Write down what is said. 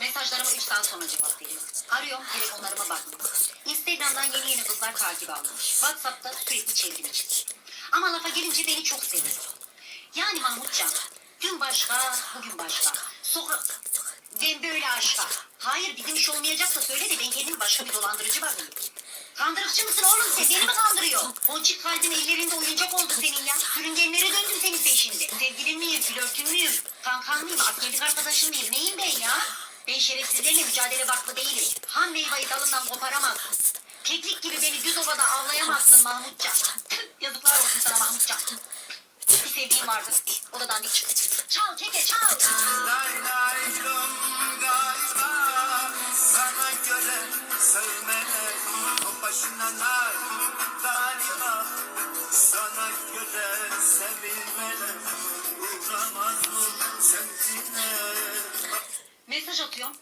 Mesajlarıma 3 saat sonra cevap veriyor. Arıyorum telefonlarıma bakmıyor. Instagram'dan yeni yeni kızlar takip almış. Whatsapp'ta sürekli çevrim içi. Ama lafa gelince beni çok seviyor. Yani Mahmutcan, dün başka, bugün başka. Sonra ben böyle aşka. Hayır bizim iş olmayacaksa söyle de ben kendim başka bir dolandırıcı bakayım. Kandırıkçı mısın oğlum sen? Beni mi kandırıyor? Ponçik kalbin ellerinde oyuncak oldu senin ya. Sürüngenlere döndüm senin peşinde. Sevgilin miyim, flörtün müyüm, kankan mıyım, askerlik arkadaşın mıyım? Neyim ben ya? Ben şerefsizlerle mücadele vakfı değilim. Han meyveyi dalından koparamazsın. Keklik gibi beni düz ovada avlayamazsın Mahmutcan. Yazıklar olsun sana Mahmutcan. Bir sevdiğim vardı. O da dandik çıktı. Çal keke çal. Lay lay lom galiba Sana göre sevmeler O başına nar Atıyorum.